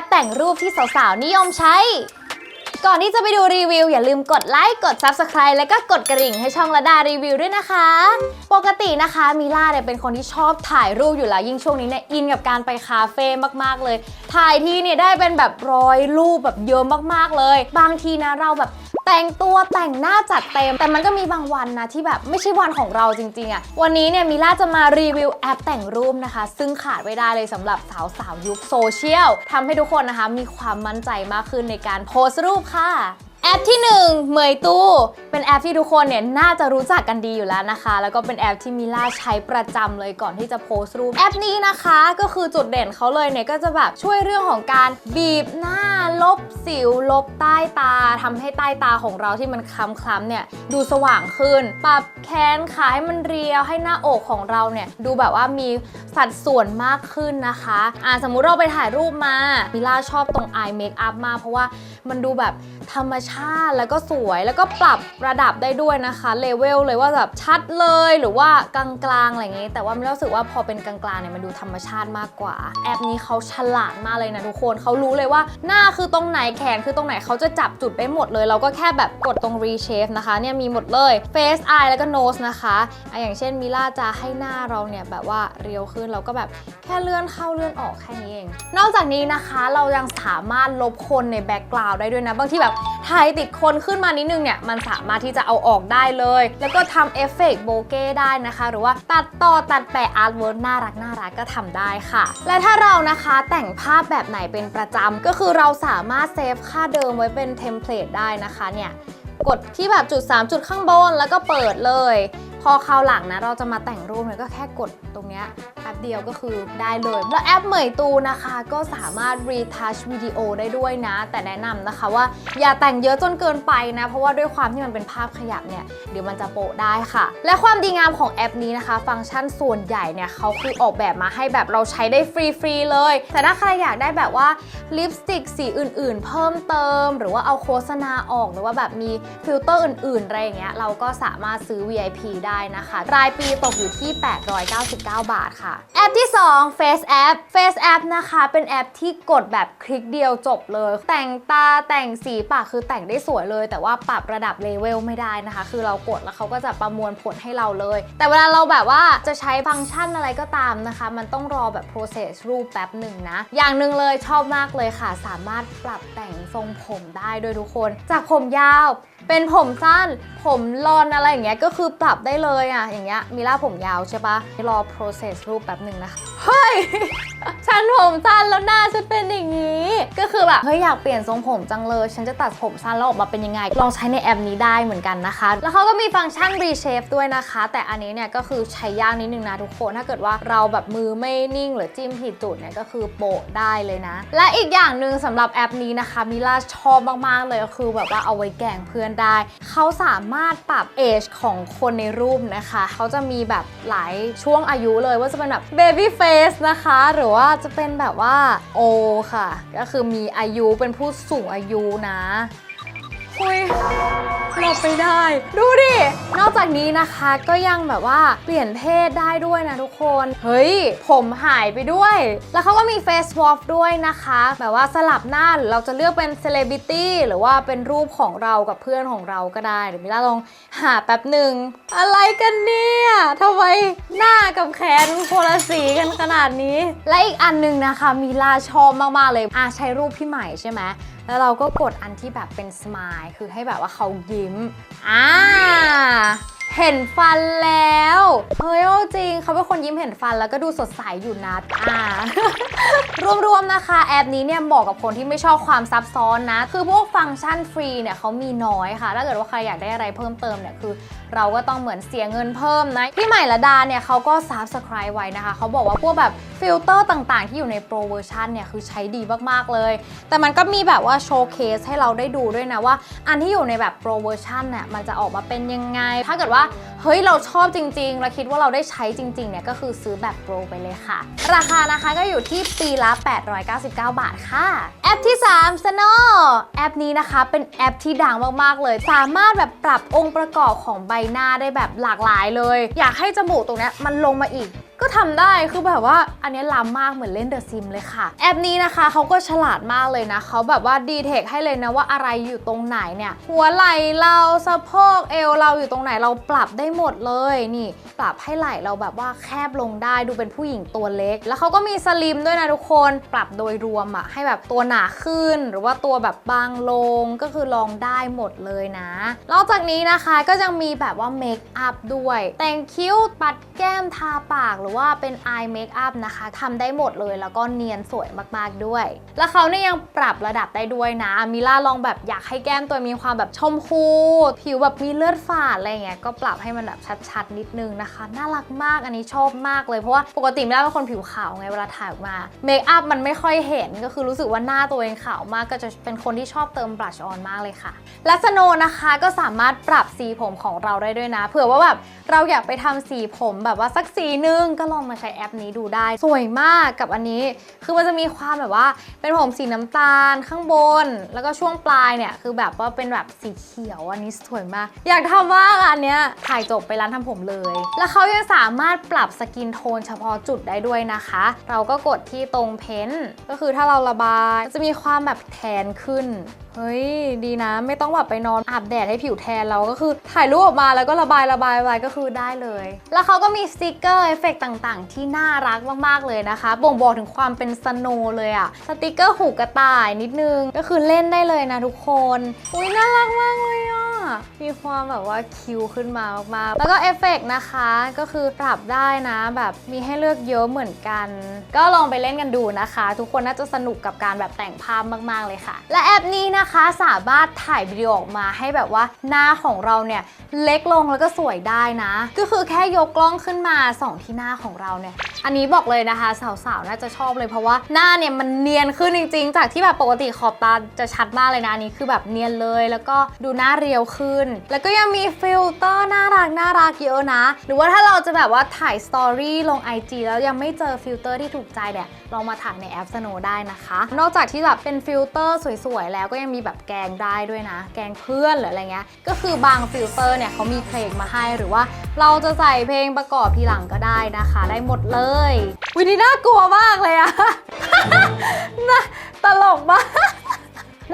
ปแต่งรูปที่สาวๆ นิยมใช้ ก่อนที่จะไปดูรีวิว อย่าลืมกดไลค์ กด Subscribe และก็กดกระดิ่งให้ช่องระดารีวิวด้วยนะคะ ปกตินะคะมิล่าเนี่ยเป็นคนที่ชอบถ่ายรูปอยู่แล้ว ยิ่งช่วงนี้เนี่ยอินกับการไปคาเฟ่มากๆเลย ถ่ายทีเนี่ยได้เป็นแบบร้อยรูปแบบเยอะมากๆเลย บางทีนะเราแบบ แต่งตัวแต่งหน้าจัดเต็ม แต่มันก็มีบางวันนะที่แบบไม่ใช่วันของเราจริงๆอะวันนี้เนี่ยมิล่าจะมารีวิวแอปแต่งรูปนะคะ ซึ่งขาดไม่ได้เลยสำหรับสาวสาวยุคโซเชียลทำให้ทุกคนนะคะมีความมั่นใจมากขึ้นในการโพสต์รูปค่ะ แอปที่ 1 เหมยตู้ เป็นแอปที่ทุกคนเนี่ยน่าจะรู้จักกันดีอยู่แล้วนะคะ แล้วก็เป็นแอปที่มิล่าใช้ประจำเลยก่อนที่จะโพสต์รูป แอปนี้นะคะก็คือจุดเด่นเขาเลยเนี่ยก็จะแบบช่วยเรื่องของการบีบหน้าลบสิว ลบใต้ตาทำให้ใต้ตาของเราที่มันคล้ำๆเนี่ยดูสว่างขึ้น ปรับแขนขาให้มันเรียวให้หน้าอกของเราเนี่ยดูแบบว่ามีสัดส่วนมากขึ้นนะคะอ่าสมมุติเราไปถ่ายรูปมามิล่าชอบตรง eye makeup มากเพราะว่ามันดูแบบธรรมชาติแล้วก็สวยแล้วก็ปรับระดับได้ด้วยนะคะเลเวลเลยว่าแบบชัดเลยหรือว่ากลางๆอะไรอย่างงี้ แต่ว่ามิล่ารู้สึกว่าพอเป็นกลางๆเนี่ยมันดูธรรมชาติมากกว่า แอปนี้เขาฉลาดมากเลยนะทุกคนเขารู้เลยว่าหน้าคือตรงไหนแขนคือตรงไหนเขาจะจับจุดได้หมดเลย เราก็แค่แบบกดตรง reshape นะคะเนี่ยมีหมดเลย face eye แล้วก็ nose นะคะอะอย่างเช่นมิล่าจะให้หน้าเราเนี่ยแบบว่าเรียวขึ้นเราก็แบบแค่เลื่อนเข้าเลื่อนออกแค่นี้เอง นอกจากนี้นะคะเรายังสามารถลบคนในแบ็กกราวด์ได้ด้วยนะบางทีแบบ ถ่ายติดคนขึ้นมานิดนึงเนี่ยมันสามารถที่จะเอาออกได้เลย แล้วก็ทำเอฟเฟกต์โบเก้ได้นะคะ หรือว่าตัดต่อตัดแปะอาร์ตเวิร์น่ารักน่ารักก็ทำได้ค่ะ และถ้าเรานะคะแต่งภาพแบบไหนเป็นประจำก็คือเราสามารถเซฟค่าเดิมไว้เป็นเทมเพลตได้นะคะเนี่ยกดที่แบบจุด 3 จุดข้างบนแล้วก็เปิดเลย พอคราวหลังนะเราจะมาแต่งรูปเนี่ยก็แค่กดตรงเนี้ย ป๊บเดียวก็คือได้เลย แล้วแอปเหมยตูนะคะ ก็สามารถ retouch วิดีโอได้ด้วยนะ แต่แนะนำนะคะว่าอย่าแต่งเยอะจนเกินไปนะ เพราะว่าด้วยความที่มันเป็นภาพขยับเนี่ย เดี๋ยวมันจะโปะได้ค่ะ และความดีงามของแอปนี้นะคะ ฟังก์ชันส่วนใหญ่เนี่ยเขาคือออกแบบมาให้แบบเราใช้ได้ฟรีๆเลย แต่ถ้าใครอยากได้แบบว่าลิปสติกสีอื่นๆ เพิ่มเติม หรือว่าเอาโฆษณาออกหรือว่าแบบมีฟิลเตอร์อื่นๆอะไรอย่างเงี้ยเราก็สามารถซื้อ VIP ได้นะคะ รายปีตกอยู่ที่ 899 บาทค่ะแอปที่ 2 Face App Face App นะคะเป็นแอปที่กดแบบคลิกเดียวจบเลย แต่งตาแต่งสีปากคือแต่งได้สวยเลย แต่ว่าปรับระดับเลเวลไม่ได้นะคะ คือเรากดแล้วเขาก็จะประมวลผลให้เราเลย แต่เวลาเราแบบว่าจะใช้ฟังก์ชันอะไรก็ตามนะคะ มันต้องรอแบบ process รูปแป๊บหนึ่งนะ อย่างหนึ่งเลยชอบมากเลยค่ะ สามารถปรับแต่งทรงผมได้ด้วยทุกคน จากผมยาว เป็นผมสั้น ผมลอนอะไรอย่างเงี้ยก็คือปรับได้เลยอะ อย่างเงี้ยมิล่าผมยาวใช่ปะรอ process รูปแป๊บหนึ่งนะคะเฮ้ย ฉันผมสั้นแล้วหน้าฉันเป็นอย่างนี้ ก็คือแบบเฮ้ยอยากเปลี่ยนทรงผมจังเลย ฉันจะตัดผมสั้นแล้วออกมาเป็นยังไง ลองใช้ในแอปนี้ได้เหมือนกันนะคะ แล้วเขาก็มีฟังก์ชัน reshape ด้วยนะคะ แต่อันนี้เนี่ยก็คือใช้ยากนิดนึงนะทุกคน ถ้าเกิดว่าเราแบบมือไม่นิ่งหรือจิ้มผิดจุดเนี่ยก็คือโปะได้เลยนะ และอีกอย่างหนึ่งสำหรับแอปนี้นะคะมิล่าชอบมากๆเลยก็คือแบบว่าเอาไว้แกงเพื่อนได้ เขาสามารถปรับเอจของคนในรูปนะคะ เขาจะมีแบบหลายช่วงอายุเลยว่าจะเป็นแบบเบบี้เฟสนะคะ หรือว่าจะเป็นแบบว่าโอค่ะ ก็คือมีอายุเป็นผู้สูงอายุนะ คุยเราไปได้ ดูดิ นอกจากนี้นะคะก็ยังแบบว่าเปลี่ยนเพศได้ด้วยนะทุกคน เฮ้ย ผมหายไปด้วย แล้วเขาก็มี Face Swap ด้วยนะคะ แบบว่าสลับหน้าหรือเราจะเลือกเป็น Celebrity หรือว่าเป็นรูปของเรากับเพื่อนของเราก็ได้ เดี๋ยวมิล่าลองหาแป๊บหนึ่ง อะไรกันเนี่ยทำไมหน้ากับแขนโคละสีกันขนาดนี้ และอีกอันหนึ่งนะคะมิล่าชอบมากๆเลยอะใช้รูปพี่ใหม่ใช่ไหม แล้วเราก็กดอันที่แบบเป็นสมายคือให้แบบว่าเขายิ้ม อ่า เห็นฟันแล้วเฮ้ยจริงเขาเป็นคนยิ้มเห็นฟันแล้วก็ดูสดใสอยู่นะอ่ารวมๆนะคะ แอปนี้เนี่ยเหมาะกับคนที่ไม่ชอบความซับซ้อนนะ คือพวกฟังก์ชันฟรีเนี่ยเขามีน้อยค่ะ ถ้าเกิดว่าใครอยากได้อะไรเพิ่มเติมเนี่ยคือ เราก็ต้องเหมือนเสียเงินเพิ่มนะพี่ใหม่ละดาเนี่ยเขาก็ subscribe ไว้นะคะเขาบอกว่าพวกแบบฟิลเตอร์ต่างๆ ที่อยู่ในโปรเวอร์ชันเนี่ยคือใช้ดีมากๆเลย แต่มันก็มีแบบว่าโชว์เคสให้เราได้ดูด้วยนะว่า อันที่อยู่ในแบบโปรเวอร์ชันเนี่ยมันจะออกมาเป็นยังไง ถ้าเกิดว่าเฮ้ยเราชอบจริงๆ เราคิดว่าเราได้ใช้จริงๆเนี่ยก็คือซื้อแบบโปรไปเลยค่ะ ราคานะคะก็อยู่ที่ปีละ 899 บาทค่ะ แอปที่ 3 Sno แอปนี้นะคะเป็นแอปที่ดังมากๆเลย สามารถแบบปรับองค์ประกอบของใบหน้าได้แบบหลากหลายเลย อยากให้จมูกตรงเนี้ยมันลงมาอีก ก็ทำได้คือแบบว่าอันนี้ล้ำมากเหมือนเล่นเดอะซิมเลยค่ะ แอปนี้นะคะเขาก็ฉลาดมากเลยนะเขาแบบว่าดีเทคให้เลยนะว่าอะไรอยู่ตรงไหนเนี่ย หัวไหล่เราสะโพกเอวเราอยู่ตรงไหนเราปรับได้หมดเลยนี่ ปรับให้ไหล่เราแบบว่าแคบลงได้ดูเป็นผู้หญิงตัวเล็ก แล้วเขาก็มีสลิมด้วยนะทุกคนปรับโดยรวมอะให้แบบตัวหนาขึ้น หรือว่าตัวแบบบางลงก็คือลองได้หมดเลยนะนอกจากนี้นะคะก็ยังมีแบบว่าเมคอัพด้วย แต่งคิ้วปัดแก้มทาปากหรือว่าเป็นอายเมคอัพนะคะทำได้หมดเลยแล้วก็เนียนสวยมากๆด้วย แล้วเขาเนี่ยยังปรับระดับได้ด้วยนะมิล่าลองแบบอยากให้แก้มตัวมีความแบบชมพู ผิวแบบมีเลือดฝาดอะไรเงี้ยก็ปรับให้มันแบบชัดๆนิดนึงนะคะ น่ารักมากอันนี้ชอบมากเลยเพราะว่าปกติมิล่าเป็นคนผิวขาวไงเวลาถ่ายออกมาเมคอัพมันไม่ค่อยเห็นก็คือรู้สึกว่าหน้าตัวเองขาวมากก็จะเป็นคนที่ชอบเติมบลัชออนมากเลยค่ะ และสโนนะคะก็สามารถปรับสีผมของเราได้ด้วยนะ เผื่อว่าแบบเราอยากไปทำสีผมแบบว่าสักสีนึงก็ลองมาใช้แอปนี้ดูได้ สวยมากกับอันนี้ คือมันจะมีความแบบว่าเป็นผมสีน้ำตาลข้างบน แล้วก็ช่วงปลายเนี่ยคือแบบว่าเป็นแบบสีเขียวอันนี้สวยมาก อยากทำมากอันเนี้ยถ่ายจบไปร้านทำผมเลย แล้วเขายังสามารถปรับสกินโทนเฉพาะจุดได้ด้วยนะคะ เราก็กดที่ตรงเพ้นท์ก็คือถ้าเราระบายจะมีความแบบแทนขึ้น เฮ้ย ดีนะ ไม่ต้องแบบไปนอนอาบแดดให้ผิวแทนเราก็คือ ถ่ายรูปออกมาแล้วก็ระบายระบายระบายก็คือได้เลย แล้วเขาก็มีสติกเกอร์เอฟเฟกต่างๆ ที่น่ารักมากๆเลยนะคะ บ่งบอกถึงความเป็นสโนว์เลยอะสติกเกอร์หูกระต่ายนิดนึงก็คือเล่นได้เลยนะทุกคน อุ้ยน่ารักมากเลยอะ มีความแบบว่าคิวขึ้นมามากๆ แล้วก็เอฟเฟกนะคะก็คือปรับได้นะแบบมีให้เลือกเยอะเหมือนกัน ก็ลองไปเล่นกันดูนะคะ ทุกคนน่าจะสนุกกับการแบบแต่งภาพมาก ๆ เลยค่ะ และแอปนี้นะคะสามารถถ่ายวิดีโอออกมาให้แบบว่าหน้าของเราเนี่ยเล็กลงแล้วก็สวยได้นะ ก็คือแค่ยกกล้องขึ้นมาส่องที่หน้าของเราเนี่ย อันนี้บอกเลยนะคะ สาวๆน่าจะชอบเลยเพราะว่าหน้าเนี่ยมันเนียนขึ้นจริง ๆ จากที่แบบปกติขอบตาจะชัดมากเลยนะอันนี้คือแบบเนียนเลย แล้วก็ดูหน้าเรียวขึ้น แล้วก็ยังมีฟิลเตอร์น่ารักน่ารักเยอะนะ หรือว่าถ้าเราจะแบบว่าถ่ายสตอรี่ลง IG แล้วยังไม่เจอฟิลเตอร์ที่ถูกใจเนี่ยลองมาถ่ายในแอป Snow ได้นะคะ นอกจากที่แบบเป็นฟิลเตอร์สวยๆ แล้วก็ยังมีแบบแกงได้ด้วยนะ แกงเพื่อนหรืออะไรเงี้ย ก็คือบางฟิลเตอร์เนี่ยเขามีเพลงมาให้หรือว่าเราจะใส่เพลงประกอบทีหลังก็ได้นะคะ ได้หมดเลยวินี่น่ากลัวมากเลยอะน่าตลกมาก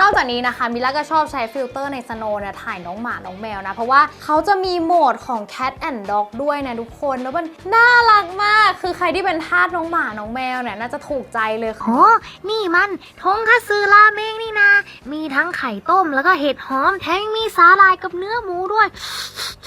นอกจากนี้นะคะมิล่าก็ชอบใช้ฟิลเตอร์ในสโนว์เนี่ยถ่ายน้องหมาน้องแมวนะ เพราะว่าเขาจะมีโหมดของ Cat and Dog ด้วยนะทุกคนแล้วมันน่ารักมาก คือใครที่เป็นทาสน้องหมาน้องแมวเนี่ยน่าจะถูกใจเลยค่ะโอ้นี่มันทงคัตสึราเมงนี่นามีทั้งไข่ต้มแล้วก็เห็ดหอมแถมยังมีสาหร่ายกับเนื้อหมูด้วย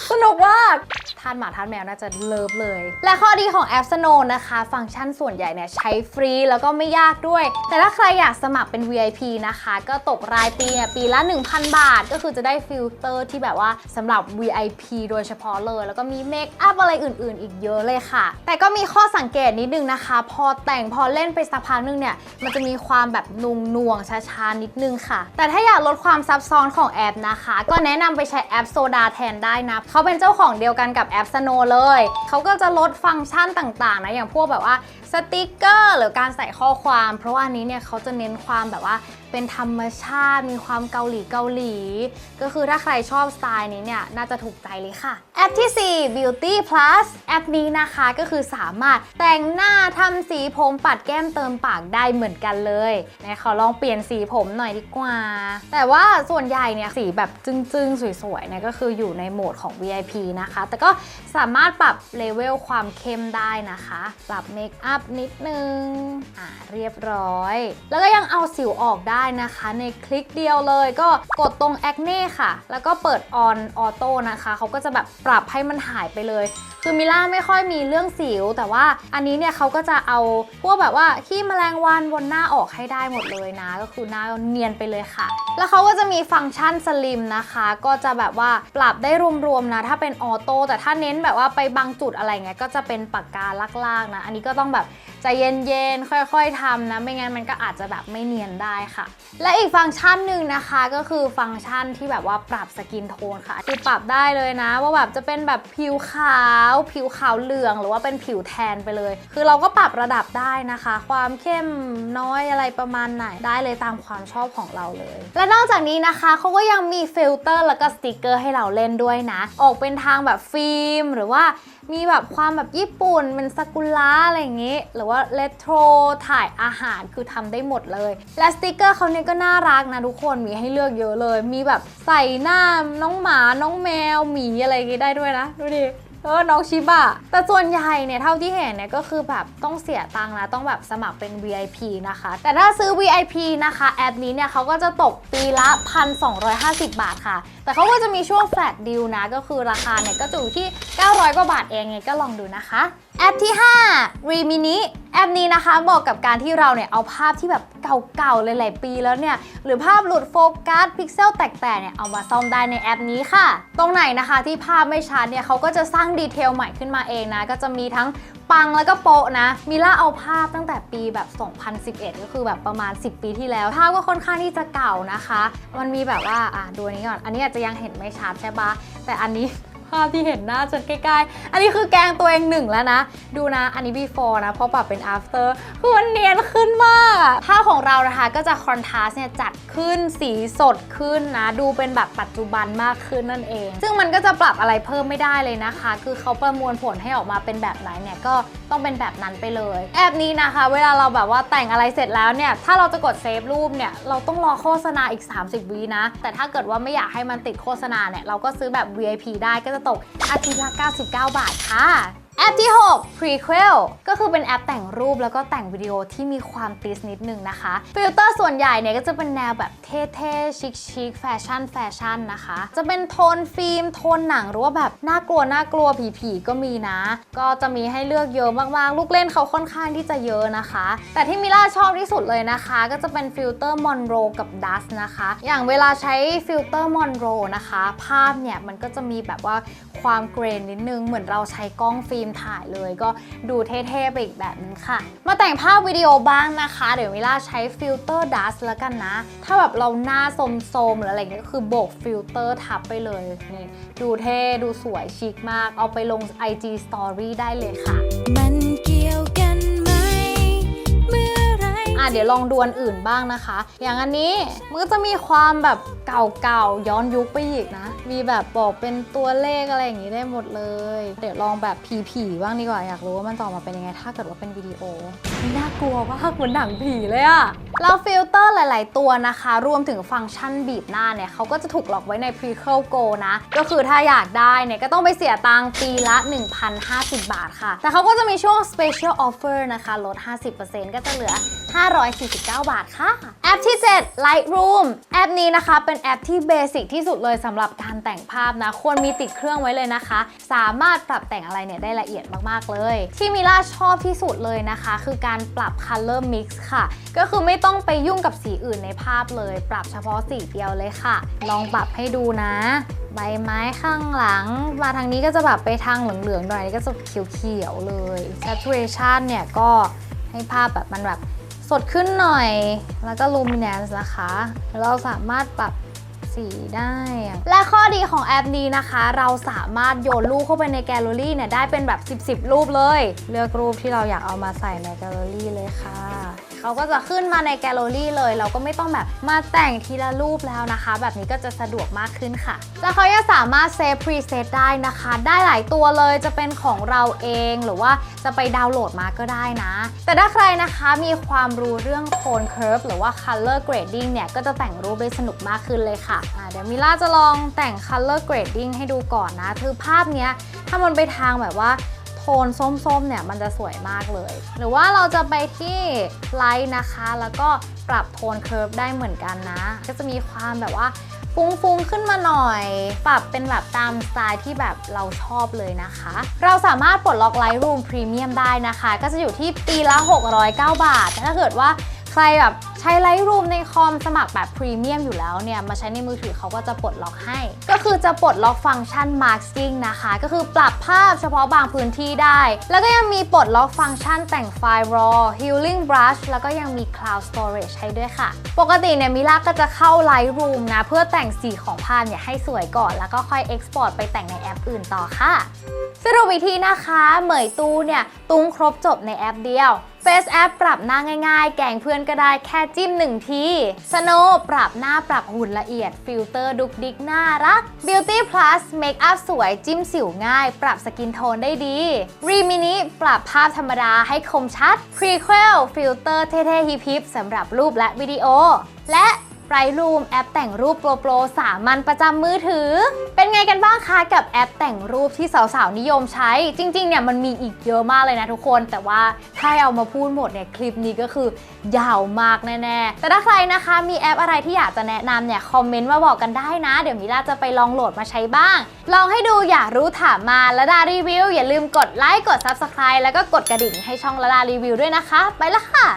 สนุกมากทานหมาทานแมวน่าจะเลิฟเลย และข้อดีของแอป Snow นะคะ ฟังก์ชันส่วนใหญ่เนี่ยใช้ฟรีแล้วก็ไม่ยากด้วย แต่ถ้าใครอยากสมัครเป็น VIP นะคะ ก็ตกรายปีเนี่ยปีละ 1,000 บาท ก็คือจะได้ฟิลเตอร์ที่แบบว่าสำหรับ VIP โดยเฉพาะเลย แล้วก็มีเมคอัพอะไรอื่นๆ อีกเยอะเลยค่ะ แต่ก็มีข้อสังเกตนิดนึงนะคะ พอแต่งพอเล่นไปสักพักนึงเนี่ย มันจะมีความแบบนุงน่วงช้าๆ นิดนึงค่ะ แต่ถ้าอยากลดความซับซ้อนของแอปนะคะ ก็แนะนำไปใช้แอปโซดาแทนได้นะเขาเป็นเจ้าของเดียวกันกับแอป Snow เลยเขาก็จะลดฟังก์ชันต่างๆนะอย่างพวกแบบว่าสติกเกอร์ หรือการใส่ข้อความ เพราะว่าอันนี้เนี่ยเขาจะเน้นความแบบว่าเป็นธรรมชาติ มีความเกาหลีเกาหลี ก็คือถ้าใครชอบสไตล์นี้เนี่ย น่าจะถูกใจเลยค่ะ แอปที่ 4 Beauty Plus แอปนี้นะคะก็คือสามารถแต่งหน้าทำสีผมปัดแก้มเติมปากได้เหมือนกันเลยนะขอลองเปลี่ยนสีผมหน่อยดีกว่า แต่ว่าส่วนใหญ่เนี่ยสีแบบจึ้งๆ สวยๆเนี่ยก็คืออยู่ในโหมดของ VIP นะคะ แต่ก็สามารถปรับเลเวลความเข้มได้นะคะ ปรับเมคอัพนิดนึง อ่าเรียบร้อย แล้วก็ยังเอาสิวออกได้ได้นะคะ ในคลิกเดียวเลยก็กดตรง acne ค่ะ แล้วก็เปิด on auto นะคะเขาก็จะแบบปรับให้มันหายไปเลย คือมิล่าไม่ค่อยมีเรื่องสิว แต่ว่าอันนี้เนี่ยเขาก็จะเอาพวกแบบว่าขี้แมลงวันบนหน้าออกให้ได้หมดเลยนะ ก็คือหน้าเนียนไปเลยค่ะ แล้วเขาก็จะมีฟังก์ชันสลิมนะคะ ก็จะแบบว่าปรับได้รวมๆนะถ้าเป็นออโต้แต่ถ้าเน้นแบบว่าไปบางจุดอะไรเงี้ยก็จะเป็นปากกาลากๆนะ อันนี้ก็ต้องแบบ ใจเย็นๆ ค่อยๆทำนะ ไม่งั้นมันก็อาจจะแบบไม่เนียนได้ค่ะ และอีกฟังก์ชันหนึ่งนะคะก็คือฟังก์ชันที่แบบว่าปรับสกินโทนค่ะ คือปรับได้เลยนะ ว่าแบบจะเป็นแบบผิวขาว ผิวขาวเหลือง หรือว่าเป็นผิวแทนไปเลย คือเราก็ปรับระดับได้นะคะ ความเข้มน้อยอะไรประมาณไหนได้เลยตามความชอบของเราเลย และนอกจากนี้นะคะเขาก็ยังมีฟิลเตอร์แล้วก็สติกเกอร์ให้เราเล่นด้วยนะ ออกเป็นทางแบบฟิล์มหรือว่า มีแบบความแบบญี่ปุ่นเป็นซากุระอะไรอย่างนี้ หรือว่าเรโทรถ่ายอาหารคือทำได้หมดเลย และสติกเกอร์เขาเนี่ยก็น่ารักนะทุกคนมีให้เลือกเยอะเลย มีแบบใส่หน้าน้องหมาน้องแมวหมีอะไรอย่างงี้ได้ด้วยนะ ดูดิ เออน้องชิบะแต่ส่วนใหญ่เนี่ยเท่าที่เห็นเนี่ยก็คือแบบต้องเสียตังค์นะต้องแบบสมัครเป็น VIP นะคะ แต่ถ้าซื้อ VIP นะคะแอปนี้เนี่ยเขาก็จะตกปีละ 1,250 บาทค่ะ แต่เขาก็จะมีช่วงแฟลตดิวนะก็คือราคาเนี่ยก็จะอยู่ที่ 900 กว่าบาทเองไงก็ลองดูนะคะ แอปที่ 5 Remini แอปนี้นะคะเหมาะกับการที่เราเนี่ยเอาภาพที่แบบเก่าๆหลายๆปีแล้วเนี่ย หรือภาพหลุดโฟกัสพิกเซลแตกๆเนี่ยเอามาซ่อมได้ในแอปนี้ค่ะ ตรงไหนนะคะที่ภาพไม่ชัดเนี่ยเขาก็จะสร้างดีเทลใหม่ขึ้นมาเองนะ ก็จะมีทั้งปังแล้วก็โปะนะ มิล่าเอาภาพตั้งแต่ปีแบบ 2011 ก็คือแบบประมาณ 10 ปีที่แล้ว ภาพก็ค่อนข้างที่จะเก่านะคะ มันมีแบบว่าอะดูอันนี้ก่อน อันนี้อาจจะยังเห็นไม่ชัดใช่ปะแต่อันนี้ ภาพที่เห็นหน้าจนใกล้ๆ อันนี้คือแกงตัวเองหนึ่งแล้วนะ ดูนะ อันนี้ before นะ เพอปรับเป็น after คือมันเนียนขึ้นมากภาพของเรานะคะก็จะ contrast เนี่ยจัดขึ้นสีสดขึ้นนะ ดูเป็นแบบปัจจุบันมากขึ้นนั่นเอง ซึ่งมันก็จะปรับอะไรเพิ่มไม่ได้เลยนะคะ คือเขาประมวลผลให้ออกมาเป็นแบบไหนเนี่ยก็ต้องเป็นแบบนั้นไปเลย แอปนี้นะคะ เวลาเราแบบว่าแต่งอะไรเสร็จแล้วเนี่ย ถ้าเราจะกดเซฟรูปเนี่ย เราต้องรอโฆษณาอีก 30 วินะ แต่ถ้าเกิดว่าไม่อยากให้มันติดโฆษณาเนี่ย เราก็ซื้อแบบ VIP ได้ก็จะตกอาทิตย์ละ 99 บาทค่ะ แอปที่ 6 Prequel ก็คือเป็นแอปแต่งรูปแล้วก็แต่งวิดีโอที่มีความติสนิดนึงนะคะ ฟิลเตอร์ส่วนใหญ่เนี่ยก็จะเป็นแนวแบบเท่ๆ ชิคๆแฟชั่นแฟชั่นนะคะ จะเป็นโทนฟิล์ม โทนหนังหรือว่าแบบน่ากลัวน่ากลัวผีๆก็มีนะ ก็จะมีให้เลือกเยอะมากๆ ลูกเล่นเขาค่อนข้างที่จะเยอะนะคะ แต่ที่มิล่าชอบที่สุดเลยนะคะ ก็จะเป็นฟิลเตอร์มอนโรกับดัสนะคะ อย่างเวลาใช้ฟิลเตอร์มอนโรนะคะ ภาพเนี่ยมันก็จะมีแบบว่าความเกรนนิดนึงเหมือนเราใช้กล้องฟิล์มถ่ายเลย ก็ดูเท่ๆไปอีกแบบนึงค่ะ มาแต่งภาพวิดีโอบ้างนะคะ เดี๋ยวมิล่าใช้ฟิลเตอร์ดัสแล้วกันนะ ถ้าแบบเราหน้าโสมๆหรืออะไรเงี้ยก็คือโบกฟิลเตอร์ทับไปเลยนี่ดูเท่ดูสวยชิคมาก เอาไปลง IG Story ได้เลยค่ะ มันเกี่ยวกัน เดี๋ยวลองดูอันอื่นบ้างนะคะ อย่างอันนี้มันก็จะมีความแบบเก่าๆย้อนยุคไปอีกนะ มีแบบบอกเป็นตัวเลขอะไรอย่างนี้ได้หมดเลย เดี๋ยวลองแบบผีๆบ้างดีกว่าอยากรู้ว่ามันจะออกมาเป็นยังไงถ้าเกิดว่าเป็นวิดีโอ ม่น่ากลัวมากเหมือนหนังผีเลยอะแล้วฟิลเตอร์หลาย ๆ ตัวนะคะ รวมถึงฟังก์ชันบีบหน้าเนี่ยเขาก็จะถูกล็อกไว้ใน Prequel Go นะ ก็คือถ้าอยากได้เนี่ย ก็ต้องไปเสียตังค์ปีละ 1,050 บาทค่ะ แต่เขาก็จะมีช่วง Special Offer นะคะ ลด 50%ก็จะเหลือ 549 บาทค่ะ แอปที่ 7 Lightroom แอปนี้นะคะ เป็นแอปที่เบสิกที่สุดเลยสำหรับการแต่งภาพนะ ควรมีติดเครื่องไว้เลยนะคะ สามารถปรับแต่งอะไรเนี่ยได้ละเอียดมาก ๆ เลย ที่มิล่าชอบที่สุดเลยนะคะ คือการปรับ Color Mix ค่ะ ก็คือไม่ต้องไปยุ่งกับสีอื่นในภาพเลย ปรับเฉพาะสีเดียวเลยค่ะ ลองปรับให้ดูนะ ใบไม้ข้างหลัง มาทางนี้ก็จะแบบไปทางเหลืองๆหน่อยนี่ก็จะเขียวๆเลย saturation เนี่ยก็ให้ภาพแบบมันแบบสดขึ้นหน่อย แล้วก็ luminance นะคะ เราสามารถปรับ สีได้ และข้อดีของแอปนี้นะคะ เราสามารถโยนรูปเข้าไปในแกลเลอรี่เนี่ยได้เป็นแบบ 10ๆรูปเลย เลือกรูปที่เราอยากเอามาใส่ในแกลเลอรี่เลยค่ะ เขาก็จะขึ้นมาในแกลเลอรี่เลย เราก็ไม่ต้องแบบมาแต่งทีละรูปแล้วนะคะ แบบนี้ก็จะสะดวกมากขึ้นค่ะ แล้วเขายังสามารถเซฟพรีเซตได้นะคะ ได้หลายตัวเลยจะเป็นของเราเองหรือว่าจะไปดาวน์โหลดมาก็ได้นะ แต่ถ้าใครนะคะมีความรู้เรื่องโทน curve หรือว่า color grading เนี่ย ก็จะแต่งรูปได้สนุกมากขึ้นเลยค่ะะเดี๋ยวมิล่าจะลองแต่ง color grading ให้ดูก่อนนะคือภาพเนี้ยถ้ามันไปทางแบบว่า นส้มๆเนี่ยมันจะสวยมากเลย หรือว่าเราจะไปที่ไลท์นะคะ แล้วก็ปรับโทนเคิร์ฟได้เหมือนกันนะ ก็จะมีความแบบว่าฟุ้งๆขึ้นมาหน่อย ปรับเป็นแบบตามสไตล์ที่แบบเราชอบเลยนะคะ เราสามารถปลดล็อก Lightroom Premium ได้นะคะ ก็จะอยู่ที่ปีละ 609 บาทแต่ถ้าเกิดว่า ใครแบบใช้ Lightroom ในคอมสมัครแบบพรีเมียมอยู่แล้วเนี่ย มาใช้ในมือถือเขาก็จะปลดล็อกให้ ก็คือจะปลดล็อกฟังก์ชัน masking นะคะ ก็คือปรับภาพเฉพาะบางพื้นที่ได้ แล้วก็ยังมีปลดล็อกฟังก์ชันแต่งไฟล์ raw healing brush แล้วก็ยังมี cloud storage ให้ด้วยค่ะ ปกติเนี่ยมิล่าก็จะเข้า Lightroom นะ เพื่อแต่งสีของภาพเนี่ยให้สวยก่อน แล้วก็ค่อย export ไปแต่งในแอปอื่นต่อค่ะ สรุปอีกทีนะคะ เหมยตูเนี่ยตุ้งครบจบในแอปเดียว Face App ปรับหน้าง่ายๆ แกงเพื่อนก็ได้แค่จิ้มหนึ่งที Snow ปรับหน้าปรับหุ่นละเอียด ฟิลเตอร์ดุกดิกน่ารัก Beauty Plus เมคอัพสวยจิ้มสิวง่าย ปรับสกินโทนได้ดี Remini ปรับภาพธรรมดาให้คมชัด Prequel ฟิลเตอร์เท่ๆฮิปๆสำหรับรูปและวิดีโอ และ Lightroom แอปแต่งรูปโปรโปรสามัญประจำมือถือ เป็นไงกันบ้างคะกับแอปแต่งรูปที่สาวๆนิยมใช้ จริงๆเนี่ยมันมีอีกเยอะมากเลยนะทุกคน แต่ว่าถ้าเอามาพูดหมดเนี่ยคลิปนี้ก็คือยาวมากแน่ๆ แต่ถ้าใครนะคะมีแอปอะไรที่อยากจะแนะนำเนี่ยคอมเมนต์มาบอกกันได้นะ เดี๋ยวมิล่าจะไปลองโหลดมาใช้บ้าง ลองให้ดูอยากรู้ถามมาละดารีวิวอย่าลืมกดไลค์กด Subscribe แล้วก็กดกระดิ่งให้ช่องละดารีวิวด้วยนะคะ ไปละค่ะ